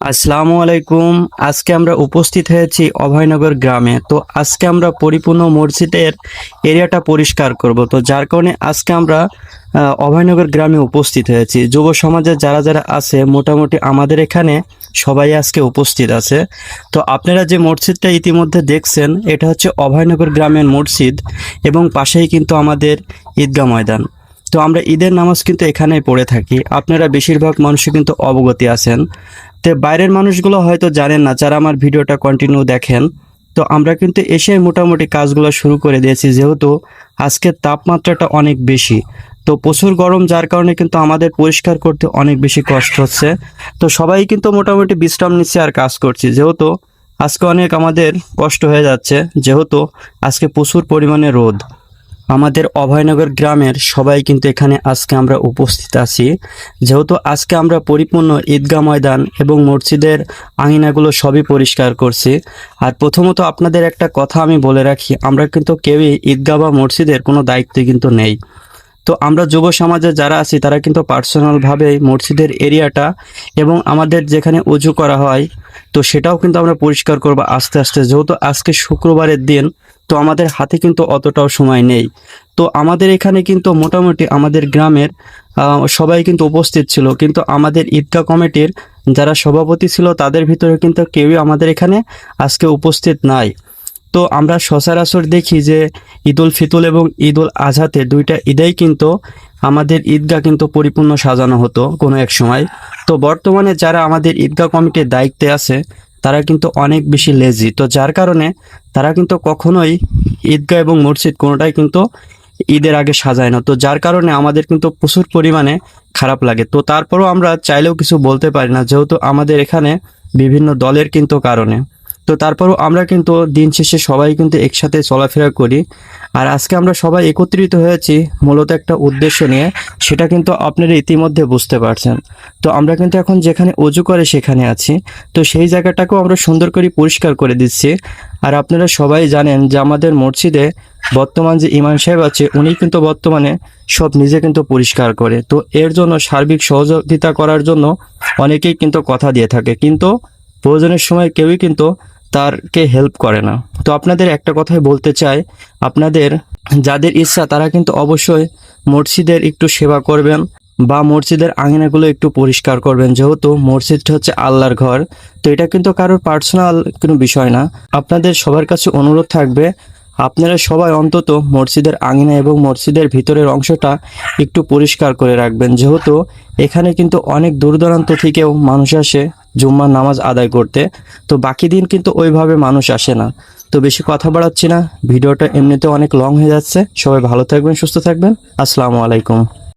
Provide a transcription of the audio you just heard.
আসসালামু আলাইকুম। আজকে আমরা উপস্থিত হয়েছি অভয়নগর গ্রামে। তো আজকে আমরা পরিপূর্ণ মসজিদের এরিয়াটা পরিষ্কার করব। তো যার কারণে আজকে আমরা অভয়নগর গ্রামে উপস্থিত হয়েছি। যুব সমাজের যারা যারা আছে, মোটামুটি আমাদের এখানে সবাই আজকে উপস্থিত আছে। তো আপনারা যে মসজিদটা ইতিমধ্যে দেখছেন, এটা হচ্ছে অভয়নগর গ্রামের মসজিদ এবং পাশেই কিন্তু আমাদের ঈদগাহ ময়দান। তো আমরা ঈদের নামাজ কিন্তু এখানেই পড়ে থাকি। আপনারা বেশিরভাগ মানুষই কিন্তু অবগতি আছেন। তো বাইরের মানুষগুলো হয়তো জানেন না, যারা আমার ভিডিওটা কন্টিনিউ দেখেন। তো আমরা কিন্তু এসে মোটামুটি কাজগুলো শুরু করে দিয়েছি, যেহেতু আজকের তাপমাত্রাটা অনেক বেশি। তো প্রচুর গরম, যার কারণে কিন্তু আমাদের পরিষ্কার করতে অনেক বেশি কষ্ট হচ্ছে। তো সবাই কিন্তু মোটামুটি বিশ্রাম নিচ্ছে আর কাজ করছি, যেহেতু আজকে অনেক আমাদের কষ্ট হয়ে যাচ্ছে, যেহেতু আজকে প্রচুর পরিমাণে রোদ। আমাদের অভয়নগর গ্রামের সবাই কিন্তু এখানে আজকে আমরা উপস্থিত আছি। যেহেতু আজকে আমরা পরিপূর্ণ ঈদগাহ ময়দান এবং মসজিদের আঙিনাগুলো সবই পরিষ্কার করছি। আর প্রথমত আপনাদের একটা কথা আমি বলে রাখি, আমরা কিন্তু কেউই ঈদগাহ বা মসজিদের কোনো দায়িত্ব কিন্তু নেই। তো আমরা যুব সমাজে যারা আছি, তারা কিন্তু পার্সোনালভাবে মসজিদের এরিয়াটা এবং আমাদের যেখানে উজু করা হয়, তো সেটাও কিন্তু আমরা পরিষ্কার করব আস্তে আস্তে। যেহেতু আজকে শুক্রবারের দিন তো আমাদের হাতে কিন্তু অতটাও সময় নেই। তো আমাদের এখানে কিন্তু মোটামুটি আমাদের গ্রামের সবাই কিন্তু উপস্থিত ছিল। কিন্তু আমাদের ঈদগাহ কমিটির যারা সভাপতি ছিল, তাদের ভিতরে কিন্তু কেউই আমাদের এখানে আজকে উপস্থিত নাই। তো আমরা সচরাচর দেখি যে ঈদুল ফিতুল এবং ঈদুল আজহাতে দুইটা ঈদেই কিন্তু আমাদের ঈদগাহ কিন্তু পরিপূর্ণ সাজানো হতো কোনো এক সময়। তো বর্তমানে যারা আমাদের ঈদগাহ কমিটির দায়িত্বে আছে তারা কিন্তু অনেক বেশি লেজি তো যার কারণে তারা কিন্তু কখনোই ঈদগাহ এবং মসজিদ কোনোটাই কিন্তু ঈদের আগে সাজায় না। তো যার কারণে আমাদের কিন্তু প্রচুর পরিমাণে খারাপ লাগে। তো তারপরও আমরা চাইলেও কিছু বলতে পারি না, যেহেতু আমাদের এখানে বিভিন্ন দলের কিন্তু কারণে। তো তারপরও আমরা কিন্তু দিন শেষে সবাই কিন্তু একসাথে চলাফেরা করি। আর আজকে আমরা সবাই একত্রিত হয়েছি মূলত একটা উদ্দেশ্য নিয়ে, সেটা কিন্তু আপনারা ইতিমধ্যে বুঝতে পারছেন। তো আমরা কিন্তু এখন যেখানে অজু করে সেখানে আছি। তো সেই জায়গাটাকেও আমরা সুন্দর করে পরিষ্কার করে দিচ্ছি। আর আপনারা সবাই জানেন যে আমাদের মসজিদে বর্তমান যে ইমান সাহেব আছে, উনি কিন্তু বর্তমানে সব নিজে কিন্তু পরিষ্কার করে। তো এর জন্য সার্বিক সহযোগিতা করার জন্য অনেকেই কিন্তু কথা দিয়ে থাকে। কিন্তু প্রয়োজনের সময় কেউই কিন্তু তারকে হেল্প করে না। তো আপনাদের একটা কথাই বলতে চাই, আপনাদের যাদের ইচ্ছা তারা কিন্তু অবশ্যই মসজিদের একটু সেবা করবেন বা মসজিদের আঙিনাগুলো একটু পরিষ্কার করবেন। যেহেতু মসজিদটা হচ্ছে আল্লাহর ঘর, তো এটা কিন্তু কারোর পার্সোনাল কোনো বিষয় না। আপনাদের সবার কাছে অনুরোধ থাকবে, আপনারা সবাই অন্তত মসজিদের আঙিনা এবং মসজিদের ভিতরের অংশটা একটু পরিষ্কার করে রাখবেন। যেহেতু এখানে কিন্তু অনেক দূর দূরান্ত থেকেও মানুষ আসে জুম্মার নামাজ আদায় করতে। তো বাকি দিন কিন্তু ওইভাবে মানুষ আসে না। তো বেশি কথা বাড়াচ্ছি না। ভিডিওটা এমনিতে অনেক লং হয়ে যাচ্ছে। সবাই ভালো থাকবেন, সুস্থ থাকবেন। আসসালামু আলাইকুম।